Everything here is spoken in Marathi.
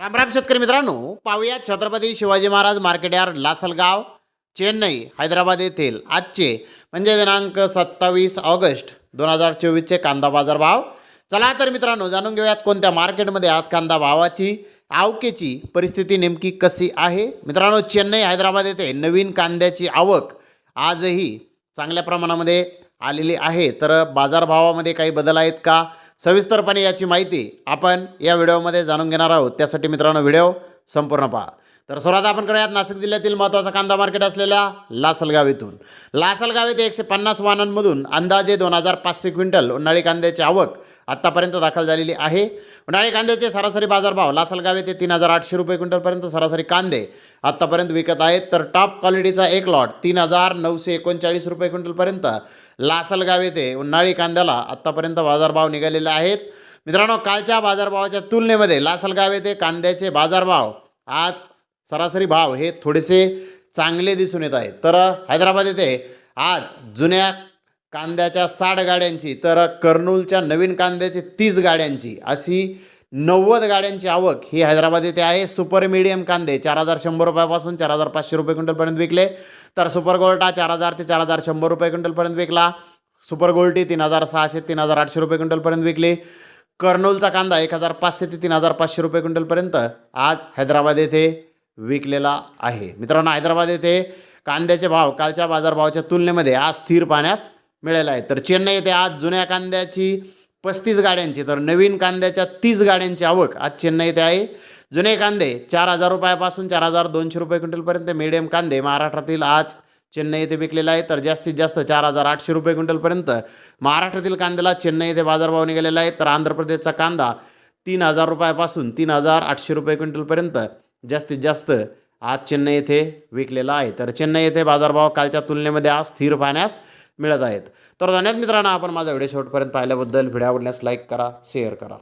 रामराम शेतकरी मित्रांनो पाहूया छत्रपती शिवाजी महाराज मार्केट यार्ड लासलगाव चेन्नई हैदराबाद येथील आजचे म्हणजे दिनांक सत्तावीस ऑगस्ट दोन हजार चोवीसचे कांदा बाजार भाव. चला तर मित्रांनो जाणून घेऊयात कोणत्या मार्केटमध्ये आज कांदा भावाची आवकेची परिस्थिती नेमकी कशी आहे? मित्रांनो चेन्नई हैदराबाद येथे नवीन कांद्याची आवक आजही चांगल्या प्रमाणामध्ये आलेली आहे. तर बाजारभावामध्ये काही बदल आहेत का? सविस्तरपणे याची माहिती आपण या व्हिडिओमध्ये जाणून घेणार आहोत. त्यासाठी मित्रांनो व्हिडिओ संपूर्ण पहा. तर सर्वात आपण करूयात नाशिक जिल्ह्यातील महत्त्वाचा कांदा मार्केट असलेल्या लासलगाव येथून लासलगाव येथे एकशे पन्नास वाहनांमधून अंदाजे दोन हजार पाचशे क्विंटल उन्हाळी कांद्याची आवक आत्तापर्यंत दाखल झालेली आहे. उन्हाळी कांद्याचे सरासरी बाजारभाव लासलगाव येथे तीन हजार आठशे रुपये क्विंटलपर्यंत सरासरी कांदे आत्तापर्यंत विकत आहेत. तर टॉप क्वालिटीचा एक लॉट तीन हजार नऊशे एकोणचाळीस रुपये क्विंटलपर्यंत लासलगाव येथे उन्हाळी कांद्याला आत्तापर्यंत बाजारभाव निघालेले आहेत. मित्रांनो कालच्या बाजारभावाच्या तुलनेमध्ये लासलगाव येथे कांद्याचे बाजारभाव आज सरासरी भाव हे थोडेसे चांगले दिसून येत आहेत. तर हैदराबाद येथे आज जुन्या कांद्याच्या साठ गाड्यांची तर कर्नूलच्या नवीन कांद्याची तीस गाड्यांची अशी नव्वद गाड्यांची आवक ही हैदराबाद येथे आहे. सुपर मिडियम कांदे चार हजार शंभर रुपयापासून चार हजार पाचशे रुपये क्विंटलपर्यंत विकले. तर सुपर गोल्टा चार हजार ते चार हजार शंभर रुपये क्विंटलपर्यंत विकला. सुपर गोल्टी तीन हजार सहाशे तीन हजार आठशे रुपये क्विंटलपर्यंत विकली. कर्नूलचा कांदा एक हजार पाचशे ते तीन हजार पाचशे रुपये क्विंटलपर्यंत आज हैदराबाद येथे विकलेला आहे. मित्रांनो हैदराबाद येथे कांद्याचे भाव कालच्या बाजारभावाच्या तुलनेमध्ये आज स्थिर पाहण्यास मिळाले आहे. तर चेन्नई येथे आज जुन्या कांद्याची पस्तीस गाड्यांची तर नवीन कांद्याच्या तीस गाड्यांची आवक आज चेन्नई येथे आहे. जुने कांदे चार हजार रुपयापासून चार हजार दोनशे रुपये क्विंटलपर्यंत मिडियम कांदे महाराष्ट्रातील आज चेन्नई येथे विकलेला आहे तर जास्तीत जास्त चार हजार आठशे रुपये क्विंटलपर्यंत महाराष्ट्रातील कांद्याला चेन्नई येथे बाजारभाव निघालेला आहे. तर आंध्र प्रदेशचा कांदा तीन हजार रुपयापासून तीन हजार आठशे रुपये क्विंटलपर्यंत जास्तीत जास्त आज चेन्नई येथे विकलेला आहे. तर चेन्नई येथे बाजारभाव कालच्या तुलनेमध्ये आज स्थिर पाहण्यास मिळत आहेत. तर धन्यवाद मित्रांनो आपण माझा व्हिडिओ शेवटपर्यंत पाहिल्याबद्दल. व्हिडिओ आवडल्यास लाईक करा शेअर करा.